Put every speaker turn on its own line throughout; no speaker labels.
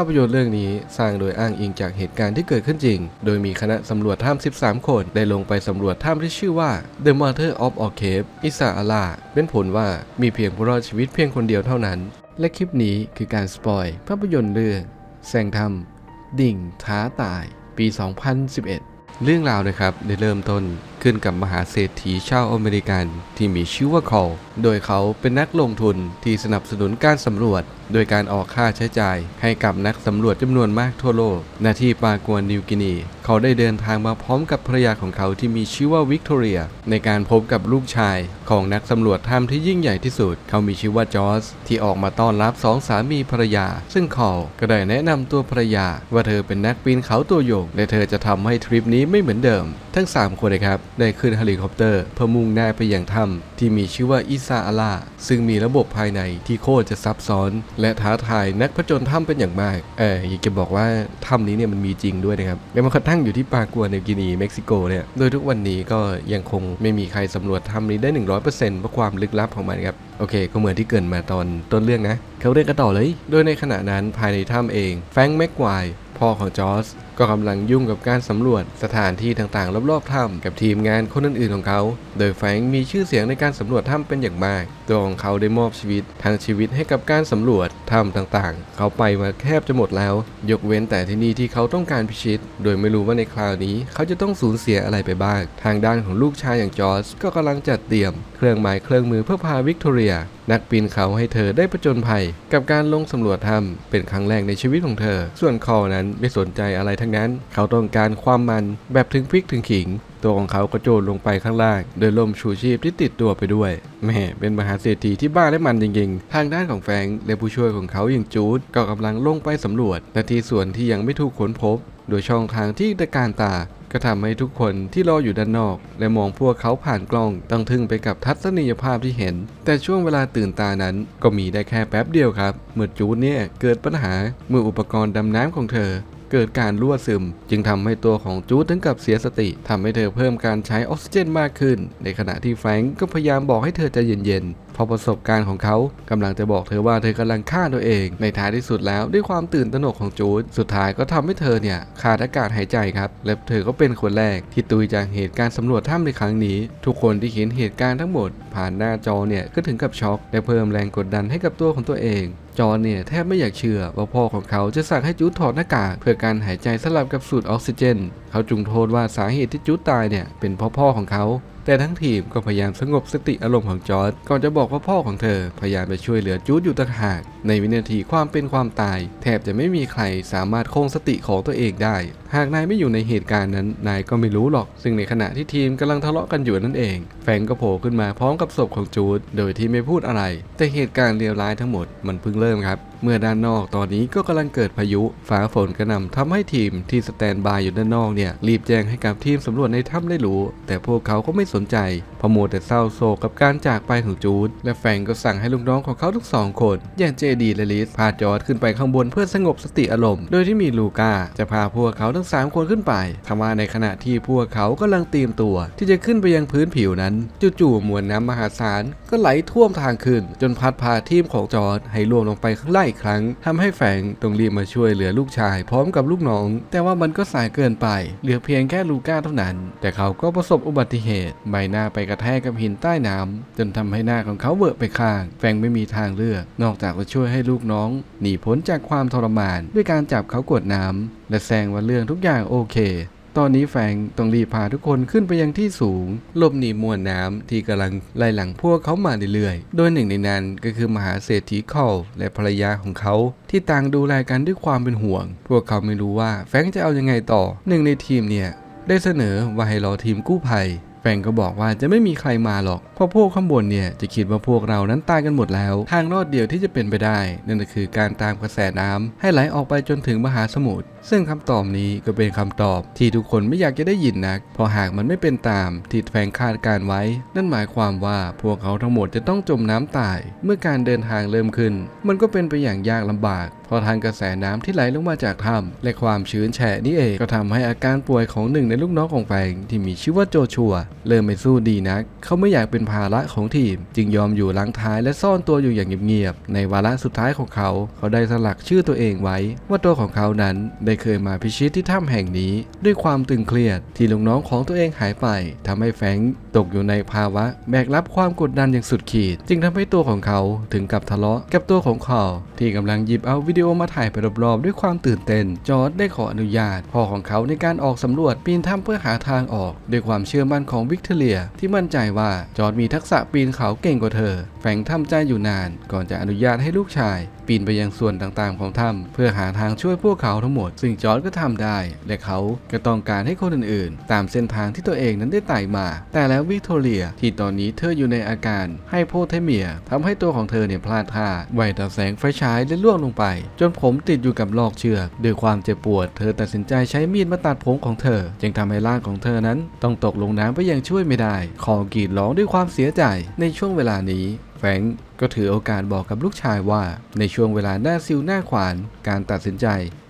าพยนตร์เรื่องนี้สร้างโดยอ้างอิงจากเหตุการณ์ที่เกิดขึ้นจริง โดยมีคณะสำรวจถ้ำ13 คน ได้ลงไปสำรวจถ้ำที่ชื่อว่า The Mother of All Cave อิสาอาลา เป็นผลว่ามีเพียงผู้รอดชีวิตเพียงคนเดียวเท่านั้น และคลิปนี้คือการสปอยภาพยนตร์เรื่องแสงธรรมดิ่งท้าตายปี 2011เรื่องราวนะครับได้เริ่มต้นขึ้นกับมหาเศรษฐีชาวอเมริกันที่มีชื่อว่าคอล โดยเขาเป็นนักลงทุนที่สนับสนุนการสำรวจ โดยการออกค่าใช้จ่ายให้กับนักสำรวจจำนวนมากทั่วโลกหน้าที่ปากวนนิวกินี เขาได้เดินทางมาพร้อมกับภรรยาของเขาที่มีชื่อว่าวิกตอเรีย ในการพบกับลูกชายของนักสำรวจถ้ำที่ยิ่งใหญ่ที่สุด เขามีชื่อว่าจอร์จที่ออกมาต้อนรับสองสามีภรรยา ซึ่งคอลก็ได้แนะนำตัวภรรยา ว่าเธอเป็นนักปีนเขาตัวโยงและเธอจะทำให้ทริปนี้ไม่เหมือนเดิม ทั้ง 3 คนนะครับได้ขึ้นเฮลิคอปเตอร์เพื่อมุ่งหน้าไปยังถ้ำที่มีชื่อว่าอิซาอาลาซึ่งมีระบบภายในที่โคตรจะซับซ้อนและท้าทายนักผจญถ้ำเป็นอย่างมาก เอออยากจะบอกว่าถ้ำนี้เนี่ยมันมีจริงด้วยนะครับแม้มันกระทั่งอยู่ที่ปากัวนิวกินีเม็กซิโกเนี่ย โดยทุกวันนี้ก็ยังคงไม่มีใครสำรวจถ้ำนี้ได้ 100%เพราะความลึกลับของมันครับ โอเค ก็เหมือนที่เกินมาตอนต้นเรื่องนะ เขาเรื่องกันต่อเลย โดยในขณะนั้นภายในถ้ำเอง แฟรงค์แม็กควายพ่อของจอร์จ ก็กำลังยุ่งกับการสำรวจสถานที่ต่างๆ รอบๆถ้ำกับทีมงานคนอื่นๆของเขา โดยแฟรงค์มีชื่อเสียงในการสำรวจถ้ำเป็นอย่างมาก ตัวของเขาได้มอบชีวิตทั้งชีวิตให้กับการสำรวจถ้ำต่างๆ เขาไปมาแทบจะหมดแล้ว ยกเว้นแต่ที่นี่ที่เขาต้องการพิชิต โดยไม่รู้ว่าในคราวนี้ เขาจะต้องสูญเสียอะไรไปบ้าง ทางด้านของลูกชายอย่างจอร์จก็กำลังจัดเตรียม เครื่องหมายเครื่องมือเพื่อพาวิกตอเรีย นักปีนเขาให้เธอได้ผจญภัย กับการลงสำรวจถ้ำเป็นครั้งแรกในชีวิตของเธอ ส่วนคอนั้นไม่สนใจอะไรทั้งนั้น เขาต้องการความมันแบบถึงพริกถึงขิง ตัวของเขาก็โจรลงไปข้างล่างโดยล่มชูชีพที่ติดตัวไปด้วยแม่เป็นมหาเศรษฐีที่บ้าและมันจริงๆ ทางด้านของแฟงและผู้ช่วยของเขาอย่างจูดก็กำลังลงไปสำรวจและทีส่วนที่ยังไม่ถูกค้นพบ โดยช่องทางที่ตะการตาก็ทำให้ทุกคนที่รออยู่ด้านนอก และมองพวกเขาผ่านกล้องต้องทึ่งไปกับทัศนียภาพที่เห็น แต่ช่วงเวลาตื่นตานั้น ก็มีได้แค่แป๊บเดียวครับ เมื่อจูดเนี่ยเกิดปัญหาเมื่ออุปกรณ์ดำน้ำของเธอ เกิดการรั่วซึม จึงทำให้ตัวของจูดถึงกับเสียสติทำให้เธอเพิ่มการใช้ออกซิเจนมากขึ้น ในขณะที่แฟรงก์ก็พยายามบอกให้เธอใจเย็นๆ เพราะประสบการณ์ของเขากำลังจะบอกเธอว่าเธอกำลังฆ่าตัวเอง ในท้ายที่สุดแล้วด้วยความตื่นตระหนกของจูดสุดท้ายก็ทำให้เธอเนี่ยขาดอากาศหายใจครับและเธอก็เป็นคนแรกที่ตุยจากเหตุการณ์สำรวจถ้ำในครั้งนี้ ทุกคนที่เห็นเหตุการณ์ทั้งหมด ผ่านหน้าจอเนี่ยก็ถึงกับช็อกและเพิ่มแรงกดดันให้กับตัวของตัวเองจอนเนี่ยแทบไม่อยากเชื่อว่าพ่อของเขาจะสั่งให้จูดถอดหน้ากากเพื่อการหายใจสลับกับสูดออกซิเจน เขาจุงโทษว่าสาเหตุที่จูดตายเนี่ยเป็นเพ่อพ่อของเขา แต่ทั้งทีมก็พยายามสงบสติอารมณ์ของจอร์ดก่อนจะบอกว่าพ่อของเธอพยายามไปช่วยเหลือจูดอยู่ต่างหาก ในวินาทีความเป็นความตาย แทบจะไม่มีใครสามารถคงสติของตัวเองได้หากนายไม่อยู่ในเหตุการณ์นั้น นายก็ไม่รู้หรอก ซึ่งในขณะที่ทีมกำลังทะเลาะกันอยู่นั่นเอง แฟงก็โผล่ขึ้นมาพร้อมกับศพของจูด โดยที่ไม่พูดอะไร แต่เหตุการณ์เลวร้ายทั้งหมดมันเพิ่งเริ่มครับ เมื่อด้านนอกตอนนี้ก็กำลังเกิดพายุฟ้าฝนกระหน่ำทำให้ทีมที่สแตนบายอยู่ด้านนอกเนี่ยรีบแจ้งให้กับทีมสำรวจในถ้ำได้รู้ แต่พวกเขาก็ไม่สนใจพราะมัวแต่เศร้าโศกกับการจากไปของจูด และแฟงก์ก็สั่งให้ลูกน้องของเขาทุกสองคน อย่างเจดีและลิสพาจอร์ดขึ้นไปข้างบนเพื่อสงบสติอารมณ์ โดยที่มีลูก้าจะพาพวกเขาทั้งสามคนขึ้นไปทว่าในขณะที่พวกเขากำลังเตรียมตัว ที่จะขึ้นไปยังพื้นผิวนั้น จู่ๆมวลน้ำมหาศาลก็ไหลท่วมทางขึ้น จนพัดพาทีมของจอร์ดให้ล่วงลงไปข้างล่างอีกครั้งทำให้แฟรงต้องรีบมาช่วยเหลือลูกชายพร้อมกับลูกน้อง แต่ว่ามันก็สายเกินไป เหลือเพียงแค่ลูก้าเท่านั้น แต่เขาก็ประสบอุบัติเหตุ ใบหน้าไปกระแทกกับหินใต้น้ำจนทำให้หน้าของเขาเบิกไปข้าง แฟงไม่มีทางเลือก นอกจากจะช่วยให้ลูกน้อง หนีพ้นจากความทรมาน ด้วยการจับเขากดน้ำ และแซงว่าเรื่องทุกอย่างโอเค ตอนนี้แฟงต้องรีบพาทุกคนขึ้นไปยังที่สูงหลบหนีมวลน้ำที่กำลังไล่หลังพวกเขามาเรื่อยๆ โดยหนึ่งในนั้นก็คือมหาเศรษฐีคอลและภรรยาของเขาที่ต่างดูแลกันด้วยความเป็นห่วง พวกเขาไม่รู้ว่าแฟงจะเอายังไงต่อ หนึ่งในทีมเนี่ยได้เสนอว่าให้รอทีมกู้ภัย แฟรงก็บอกว่าจะไม่มีใครมาหรอก เพราะพวกข้างบนเนี่ยจะคิดว่าพวกเรานั้นตายกันหมดแล้ว ทางรอดเดียวที่จะเป็นไปได้ นั่นก็คือการตามกระแสน้ำให้ไหลออกไปจนถึงมหาสมุทร ซึ่งคำตอบนี้ก็เป็นคำตอบที่ทุกคนไม่อยากจะได้ยินนัก เพราะหากมันไม่เป็นตามที่แฟรงคาดการไว้ นั่นหมายความว่าพวกเขาทั้งหมดจะต้องจมน้ำตาย เมื่อการเดินทางเริ่มขึ้น มันก็เป็นไปอย่างยากลำบาก เพราะทางกระแสน้ำที่ไหลลงมาจากถ้ำและความชื้นแฉะนี่เองก็ทำให้อาการป่วยของหนึ่งในลูกน้องของแฟงที่มีชื่อว่าโจชัว เริ่มไม่สู้ดีนัก เขาไม่อยากเป็นภาระของทีม จึงยอมอยู่หลังท้ายและซ่อนตัวอยู่อย่างเงียบๆในวาระสุดท้ายของเขา เขาได้สลักชื่อตัวเองไว้ ว่าตัวของเขานั้นได้เคยมาพิชิตที่ถ้ำแห่งนี้ ด้วยความตึงเครียดที่ลูกน้องของตัวเองหายไปทำให้แฟง ตกอยู่ในภาวะแบกรับความกดดันอย่างสุดขีด จึงทำให้ตัวของเขาถึงกับทะเลาะกับตัวของเขา ที่กำลังหยิบเอาวิดีโอมาถ่ายไปรอบๆด้วยความตื่นเต้น จอร์ดได้ขออนุญาตพ่อของเขาในการออกสำรวจปีนถ้ำเพื่อหาทางออก ด้วยความเชื่อมั่นของวิกตอเรีย ที่มั่นใจว่าจอร์ดมีทักษะปีนเขาเก่งกว่าเธอแฟรงค์ทำใจอยู่นาน ก่อนจะอนุญาตให้ลูกชาย ปีนไปยังส่วนต่างๆของถ้ำเพื่อหาทางช่วยพวกเขาทั้งหมด ซึ่งจอร์ดก็ทำได้ และเขาก็ต้องการให้คนอื่นๆ ตามเส้นทางที่ตัวเองนั้นได้ไต่มา แต่แล้ววิกตอเรียที่ตอนนี้เธออยู่ในอาการให้โพเทเมียทำให้ตัวของเธอเนี่ยพลาดท่าไหวต่อแสงไฟฉายและล่วงลงไป จนผมติดอยู่กับลอกเชือกด้วยความเจ็บปวด เธอตัดสินใจใช้มีดมาตัดผมของเธอ จึงทำให้ร่างของเธอนั้น ต้องตกลงน้ำไปยังช่วยไม่ได้ ขอกรีดร้องด้วยความเสียใจในช่วงเวลานี้ แฟรงก์ก็ถือโอกาสบอกกับลูกชายว่า ในช่วงเวลาหน้าซิวหน้าขวาน การตัดสินใจ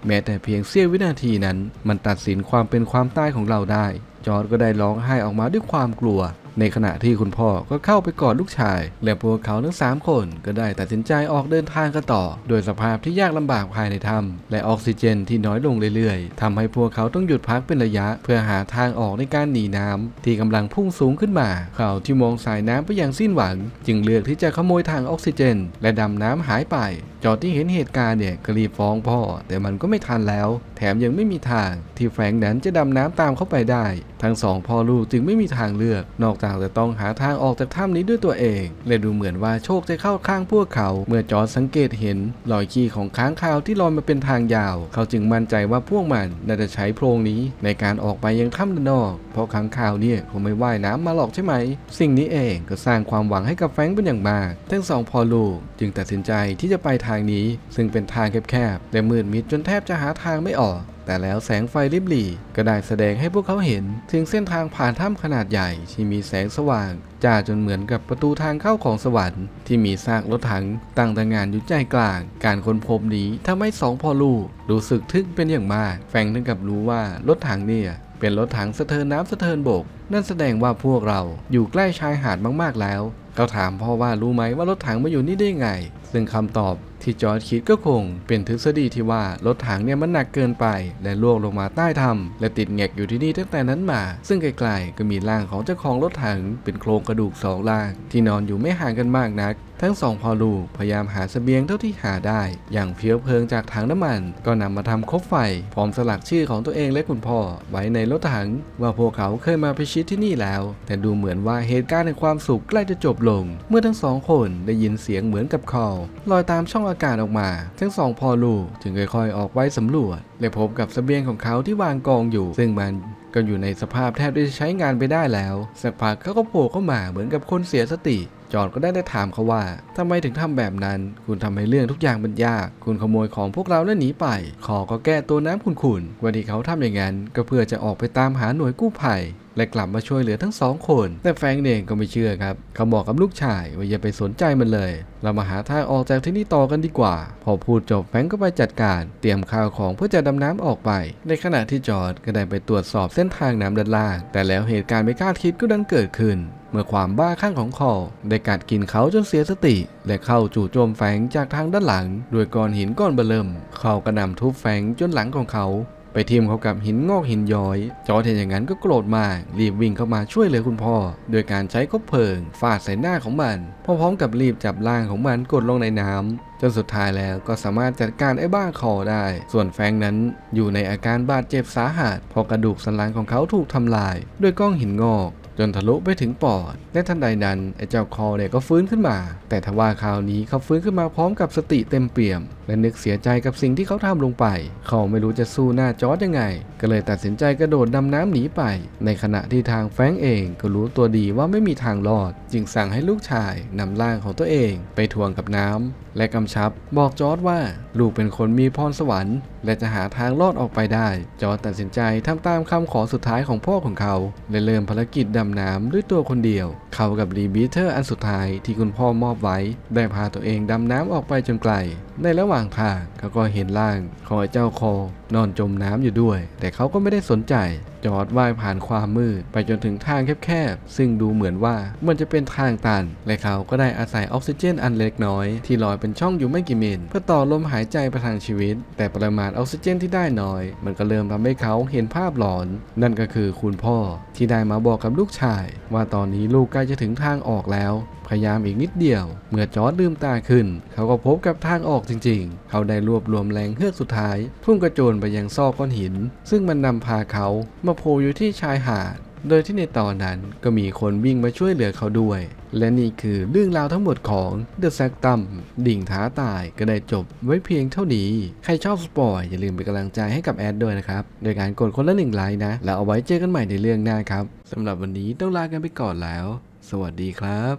แม้แต่เพียงเสี้ยววินาทีนั้น มันตัดสินความเป็นความตายของเราได้ จอร์ดก็ได้ร้องไห้ออกมาด้วยความกลัว ในขณะที่คุณพ่อก็เข้าไปกอดลูกชาย และพวกเขาทั้ง 3 คนก็ได้ตัดสินใจออกเดินทางกันต่อ โดยสภาพที่ยากลำบากภายในถ้ำและออกซิเจนที่น้อยลงเรื่อยๆทำให้พวกเขาต้องหยุดพักเป็นระยะ เพื่อหาทางออกในการหนีน้ำที่กำลังพุ่งสูงขึ้นมา เขาที่มองสายน้ำไปอย่างสิ้นหวัง จึงเลือกที่จะขโมยทางออกซิเจน และดำน้ำหายไป จอดที่เห็นเหตุการณ์เนี่ยก็รีบฟ้องพ่อ แต่มันก็ไม่ทันแล้ว แถมยังไม่มีทางที่แฟรงนั้นจะดำน้ำตามเข้าไปได้ ทั้งสองพ่อลูกจึงไม่มีทางเลือกนอกจากจะต้องหาทางออกจากถ้ำนี้ด้วยตัวเองและดูเหมือนว่าโชคจะเข้าข้างพวกเขา เมื่อจอร์ดสังเกตเห็นรอยขี้ของค้างคาวที่ลอยมาเป็นทางยาว เขาจึงมั่นใจว่าพวกมันน่าจะใช้โพรงนี้ในการออกไปยังถ้ำด้านนอก เพราะค้างคาวเนี่ยคงไม่ว่ายน้ำมาหรอกใช่ไหม สิ่งนี้เองก็สร้างความหวังให้กับแฟรงค์เป็นอย่างมาก ทั้งสองพ่อลูกจึงตัดสินใจที่จะไปทางนี้ ซึ่งเป็นทางแคบๆและมืดมิดจนแทบจะหาทางไม่ออก แต่แล้วแสงไฟริบหรี่ก็ได้แสดงให้พวกเขาเห็น ถึงเส้นทางผ่านถ้ำขนาดใหญ่ที่มีแสงสว่างจ้าจนเหมือนกับประตูทางเข้าของสวรรค์ที่มีซากรถถังตั้งแตระหงานอยู่ใจกลาง การค้นพบนี้ทำให้สองพ่อลูกรู้สึกทึ่งเป็นอย่างมาก แฟงถึงกับรู้ว่ารถถังเนี่ยเป็นรถถังสะเทินน้ำสะเทินบก นั่นแสดงว่าพวกเราอยู่ใกล้ชายหาดมากๆแล้ว เขาถามพ่อว่ารู้ไหมว่ารถถังมาอยู่นี่ได้ไง ซึ่งคำตอบ ที่จอร์ดคิดก็คงเป็นทฤษฎีที่ว่ารถถังเนี่ยมันหนักเกินไป และล่วงลงมาใต้ถ้ำและติดแงกอยู่ที่นี่ตั้งแต่นั้นมา ซึ่งไกลๆก็มีร่างของเจ้าของรถถังเป็นโครงกระดูกสองล่าง ที่นอนอยู่ไม่ห่างกันมากนัก ทั้งสองพ่อลูกพยายามหาสเสบียงเท่าที่หาได้ อย่างเพียวเพลิงจากถังน้ำมัน ก็นำมาทำคบไฟ พร้อมสลักชื่อของตัวเองและคุณพ่อ ไว้ในรถถัง ว่าพวกเขาเคยมาพิชิตที่นี่แล้ว แต่ดูเหมือนว่าเหตุการณ์ในความสุขใกล้จะจบลง เมื่อทั้งสองคนได้ยินเสียงเหมือนกับคอลอยตามช่องอากาศออกมา ทั้งสองพ่อลูกจึงค่อยๆออกไว้สำรวจและพบกับสเสบียงของเขาที่วางกองอยู่ ซึ่งมันก็อยู่ในสภาพแทบจะใช้งานไปได้แล้ว สักพักเขาก็โผล่เข้ามาเหมือนกับคนเสียสติ จอร์ดก็ได้ได้ถามเขาว่าทำไมถึงทำแบบนั้น คุณทำให้เรื่องทุกอย่างมันยาก คุณขโมยของพวกเราแล้วหนีไป ขอก็แก้ตัวน้ำคุณๆวันที่เขาทำอย่างนั้นก็เพื่อจะออกไปตามหาหน่วยกู้ภัย และกลับมาช่วยเหลือทั้งสองคน แต่แฟงเองก็ไม่เชื่อครับเขาบอกกับลูกชายว่าอย่าไปสนใจมันเลย เรามาหาทางออกจากที่นี่ต่อกันดีกว่า พอพูดจบแฟงก็ไปจัดการ เตรียมข้าวของเพื่อจะดำน้ำออกไป ในขณะที่จอร์ดก็ได้ไปตรวจสอบเส้นทางน้ำด้านล่าง แต่แล้วเหตุการณ์ไม่คาดคิดก็ดันเกิดขึ้นเมื่อความบ้าคลั่งของคอได้กัดกินเขาจนเสียสติ และเข้าจู่โจมแฟงจากทางด้านหลัง ด้วยก้อนหินก้อนเบอเริ่มเขากระนำทุบแฟงจนหลังของเขา ไปทิ่มเขากับหินงอกหินย้อย จอร์ดเห็นอย่างนั้นก็โกรธมากรีบวิ่งเข้ามาช่วยเหลือคุณพ่อ โดยการใช้คบเพลิงฟาดใส่หน้าของมันพร้อมๆกับรีบจับร่างของมันกดลงในน้ำจนสุดท้ายแล้วก็สามารถจัดการไอ้บ้าคอได้ ส่วนแฟงนั้นอยู่ในอาการบาดเจ็บสาหัสเพราะกระดูกสันหลังของเขาถูกทำลาย ด้วยก้องหินงอก จนทะลุไปถึงปอดและทันใดนั้นไอ้เจ้าคอเนี่ยก็ฟื้นขึ้นมา แต่ทว่าคราวนี้เขาฟื้นขึ้นมาพร้อมกับสติเต็มเปี่ยม และนึกเสียใจกับสิ่งที่เขาทำลงไป เขาไม่รู้จะสู้หน้าจอร์ดยังไง ก็เลยตัดสินใจกระโดดดำน้ำหนีไป ในขณะที่ทางแฟงเองก็รู้ตัวดีว่าไม่มีทางรอด จึงสั่งให้ลูกชายนำร่างของตัวเอง ไปทวงกับน้ำและกำชับบอกจอร์ดว่า ลูกเป็นคนมีพรสวรรค์ และจะหาทางรอดออกไปได้ จอตัดสินใจทำตามคำขอสุดท้ายของพ่อของเขา และเริ่มภารกิจดำน้ำด้วยตัวคนเดียว เขากับรีบีเทอร์อันสุดท้ายที่คุณพ่อมอบไว้ ได้พาตัวเองดำน้ำออกไปจนไกล ในระหว่างทางเขาก็เห็นร่างของไอเจ้าคอนอนจมน้ำอยู่ด้วย แต่เขาก็ไม่ได้สนใจจอดว่ายผ่านความมืดไปจนถึงทางแคบๆ ซึ่งดูเหมือนว่ามันจะเป็นทางตัน และเขาก็ได้อาศัยออกซิเจนอันเล็กน้อย ที่ลอยเป็นช่องอยู่ไม่กี่เมตรเพื่อต่อลมหายใจประทังชีวิต แต่ปริมาณออกซิเจนที่ได้น้อย มันก็เริ่มทำให้เขาเห็นภาพหลอน นั่นก็คือคุณพ่อที่ได้มาบอกกับลูกชาย ว่าตอนนี้ลูกใกล้จะถึงทางออกแล้ว พยายามอีกนิดเดียว เมื่อจอร์ดลืมตาขึ้น เขาก็พบกับทางออกจริง ๆ เขาได้รวบรวมแรงเฮือกสุดท้าย พุ่งกระโจนไปยังซอกก้อนหิน ซึ่งมันนำพาเขามาโผล่อยู่ที่ชายหาดโดยที่ในตอนนั้นก็มีคนวิ่งมาช่วยเหลือเขาด้วย และนี่คือเรื่องราวทั้งหมดของ The s a c t u m ดิ่งท้าตายก็ได้จบไว้เพียงเท่านี้ ใครชอบสปอยอย่าลืมเป็นกำลังใจให้กับแอดด้วยนะครับ โดยการกดคนละหนึ่งไลค์นะ แล้วเอาไว้เจอกันใหม่ในเรื่องหน้าครับสำหรับวันนี้ต้องลากันไปก่อนแล้ว สวัสดีครับ